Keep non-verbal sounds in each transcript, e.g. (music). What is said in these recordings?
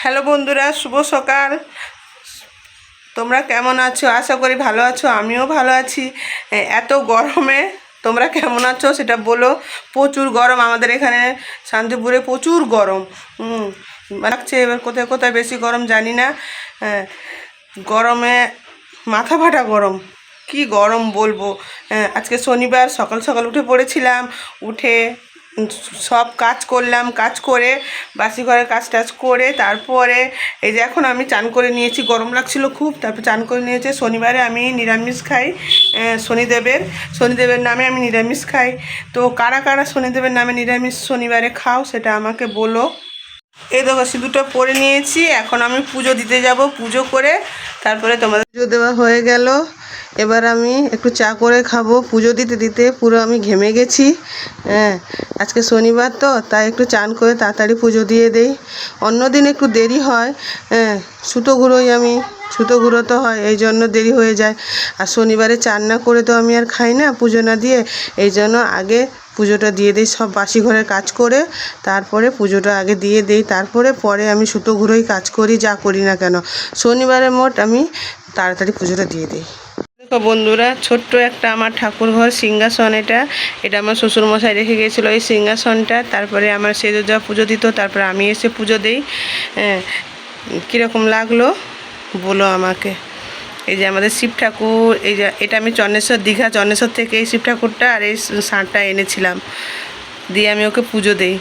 Hello বন্ধুরা, শুভ সকাল। তোমরা কেমন আছো? আশা করি ভালো আছো, আমিও ভালো আছি। এত গরমে তোমরা কেমন আছো সেটা বলো। প্রচুর গরম আমাদের এখানে, শান্তিপুরে প্রচুর গরম। লাগছে এবার কোথায় কোথায় বেশি গরম জানি না। গরমে মাথা ফাটা গরম। কি গরম বলব? আজকে শনিবার, সকাল সকাল উঠে পড়েছিলাম। উঠে সব কাজ করলাম, কাজ করে, বাসি ঘরের কাজ টাজ করে, তারপরে এই যে এখন আমি চান করে নিয়েছি, গরম লাগছিল খুব, তারপর চান করে নিয়েছে, শনিবারে আমি নিরামিষ খাই শনিদেবের শনিদেবের নামে আমি নিরামিষ খাই। তো কারা কারা শনিদেবের নামে নিরামিষ শনিবারে খাও সেটা আমাকে বলো। এই দেখো সিঁদুরটা পরে নিয়েছি, এখন আমি পুজো দিতে যাব, পুজো করে, তারপরে তোমাদের পুজো দেওয়া হয়ে গেল। এবার আমি একটু চা করে খাব, পুজো দিতে দিতে, পুরো আমি ঘেমে গেছি। হ্যাঁ আজকে শনিবার তো, তাই একটু চান করে তাড়াতাড়ি পুজো দিয়ে দেই। অন্যদিন একটু দেরি হয় হ্যাঁ সুতো ঘুরোই আমি, সুতো গুঁড়ো তো হয়, এই জন্য দেরি হয়ে যায়। আর শনিবারে চান না করে তো আমি আর খাই না পুজো না দিয়ে, এই জন্য আগে পুজোটা দিয়ে দিই, সব বাসি ঘরের কাজ করে, তারপরে পুজোটা আগে দিয়ে দিই, তারপরে পরে আমি সুতো ঘুরোই কাজ করি, যা করি না কেন। শনিবারে মোট আমি তাড়াতাড়ি পুজোটা দিয়ে দিই। দেখো বন্ধুরা, ছোট্ট একটা আমার ঠাকুর ঘর, সিংহাসন এটা। এটা আমার শ্বশুরমশাই রেখে গিয়েছিল এই সিংহাসনটা। তারপরে আমার সেজো যা পুজো দিত, তারপরে আমি এসে পুজো দিই। হ্যাঁ কীরকম লাগল? বলো আমাকে। এই যে আমাদের শিব ঠাকুর, এই যে এটা আমি চন্নেশ্বর দীঘা, চন্নেশ্বর থেকে এই শিব ঠাকুরটা আর এই ষাঁড়টা এনেছিলাম। দিয়ে আমি ওকে পুজো দেই।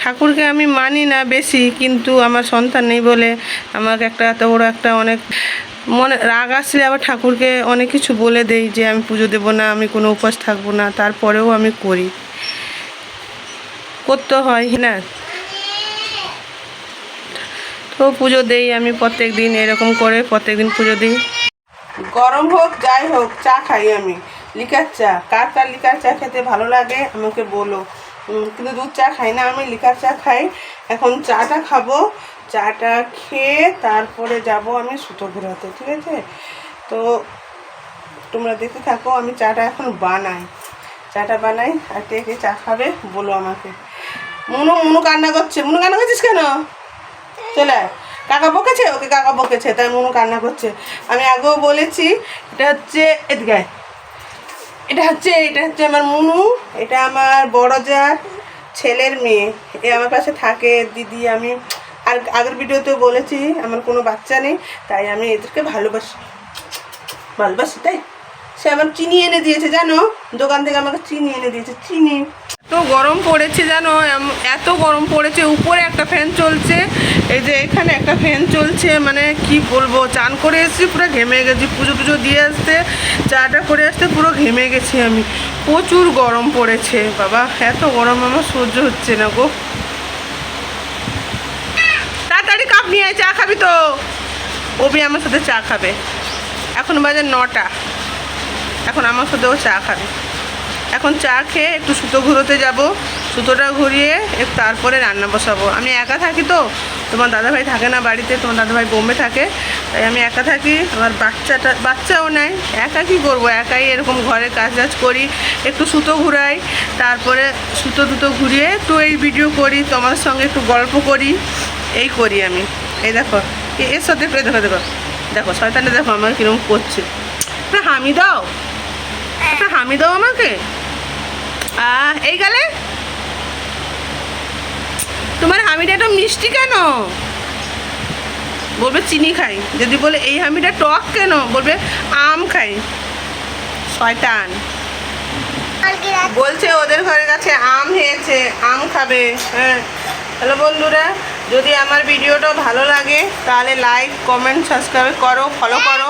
ঠাকুরকে আমি মানি না বেশি, কিন্তু আমার সন্তান নেই বলে আমাকে একটা এত বড় একটা অনেক মনে রাগ আসলে আবার ঠাকুরকে অনেক কিছু বলে দেই যে আমি পুজো দেবো না, আমি কোনো উপাস থাকব না, তারপরেও আমি করি। করতে হয় না? তো পুজো দেই আমি প্রত্যেক দিন, এরকম করে প্রত্যেক দিন পুজো দিই। গরম হোক, যাই হোক, চা খাই আমি। লিকার চা। কার কার লিকার চা খেতে ভালো লাগে আমাকে বলো। কিন্তু দুধ চা খাই না, আমি লিকার চা খাই। এখন চাটা খাব, চাটা খেয়ে তারপরে যাব আমি সুতো ঘোরাতে, ঠিক আছে? তো তোমরা দেখতে থাকো, আমি চাটা এখন বানাই। চাটা বানাই, আর কে কে চা খাবে বলো আমাকে। মুনু মুনু কান্না করছে। মুনু কান্না করছিস কেন? চলে। কাকা বকেছে? ওকে কাকা বকেছে, তাই মনু কান্না করছে। আমি আগেও বলেছি, এটা হচ্ছে, এদিকে। এটা হচ্ছে এটা হচ্ছে আমার মুনু, এটা আমার বড় যার ছেলের মেয়ে। এ আমার কাছে থাকে দিদি, আমি আর আগের ভিডিওতেও বলেছি, আমার কোনো বাচ্চা নেই, তাই আমি এদেরকে ভালোবাসি। ভালোবাসি, তাই? সে আমার চিনি এনে দিয়েছে, জানো? দোকান থেকে আমাকে চিনি এনে দিয়েছে, চিনি। এত গরম পড়েছে জানো এত গরম পড়েছে উপরে একটা ফ্যান চলছে এই যে এখানে একটা ফ্যান চলছে মানে কি বলব চান করে এসেছি পুরো ঘেমে গেছি পুজো টুজো দিয়ে আসতে চাটা করে আসতে পুরো ঘেমে গেছি আমি। প্রচুর গরম পড়েছে বাবা এত গরম আমার সহ্য হচ্ছে না গো। তাড়াতাড়ি কাপ নিয়ে আয়, চা খাবি তো। ওবি আমার সাথে চা খাবে। এখন বাজে নটা। এখন আমার সাথেও চা খাবে। এখন চা খেয়ে একটু সুতো ঘুরোতে যাব। সুতোটা ঘুরিয়ে তারপরে রান্না বসাবো। আমি একা থাকি তো, তোমার দাদাভাই থাকে না বাড়িতে, তোমার দাদাভাই বোম্বে থাকে। তাই আমি একা থাকি আমার বাচ্চাটা, বাচ্চাও নেয় একা কী করব? একাই এরকম ঘরে কাজ টাজ করি, একটু সুতো ঘুরাই, তারপরে সুতো দুটো ঘুরিয়ে একটু এই ভিডিও করি, তোমার সঙ্গে একটু গল্প করি, এই করি আমি। এই দেখো এর সাথে দেখো দেখো। দেখো, শয়তানটা দেখো আমার কীরকম করছে। হামি দাও। একটা হামি দাও আমাকে। এই গেলে? তোমার হামিটা একটু মিষ্টি কেন? বলবে চিনি খাই। যদি বলে এই হামিটা টক কেন? বলবে আম খাই। শয়তান। বলছে ওদের ঘরের কাছে আম হয়েছে আম খাবে। হ্যাঁ। হ্যালো বন্ধুরা যদি আমার ভিডিওটা ভালো লাগে তাহলে লাইক কমেন্ট সাবস্ক্রাইব করো ফলো করো।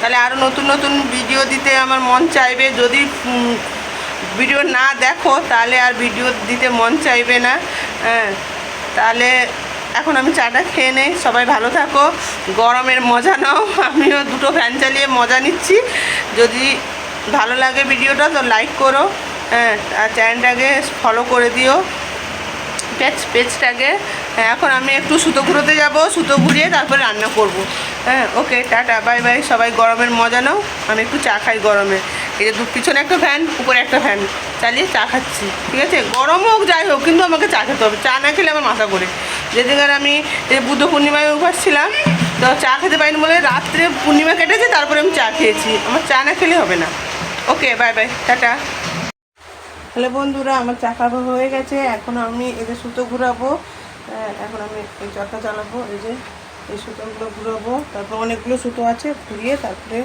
তাহলে আরও নতুন নতুন ভিডিও দিতে আমার মন চাইবে। যদি ভিডিও না দেখো, তাহলে আর ভিডিও দিতে মন চাইবে না। হ্যাঁ তাহলে এখন আমি চাটা খেয়ে নেই। সবাই ভালো থাকো। গরমের মজা নাও। (laughs) আমিও দুটো ফ্যান চালিয়ে মজা নিচ্ছি। যদি ভালো লাগে ভিডিওটা, তো লাইক করো। হ্যাঁ আর চ্যানেলটাকে ফলো করে দিও। পেজ পেজটাকে হ্যাঁ, এখন আমি একটু সুতো ঘুরোতে যাব সুতো ঘুরিয়ে তারপরে রান্না করব। হ্যাঁ ওকে টাটা বাই বাই সবাই গরমের মজা নাও আমি একটু চা খাই গরমে। এই যে পিছনে একটা ফ্যান উপরে একটা ফ্যান চালিয়ে চা খাচ্ছি ঠিক আছে? গরম হোক যাই হোক কিন্তু আমাকে চা খেতে হবে চা না খেলে আমার মাথা ঘোরে। যেদিনকার আমি এই বুদ্ধ পূর্ণিমায় উপবাস ছিলাম তো চা খেতে পারিনি বলে রাত্রে পূর্ণিমা কেটেছে তারপরে আমি চা খেয়েছি। আমার চা না খেলে হবে না। Okay bye bye tata. Hello বন্ধুরা, আমার চাকা হয়ে গেছে। এখন আমি এদের সুতো ঘুরাবো এখন আমি এই চাকা চালাবো এই যে এই সুতোগুলো ঘুরাবো। তারপর অনেকগুলো সুতো আছে, ঘুরিয়ে তারপরে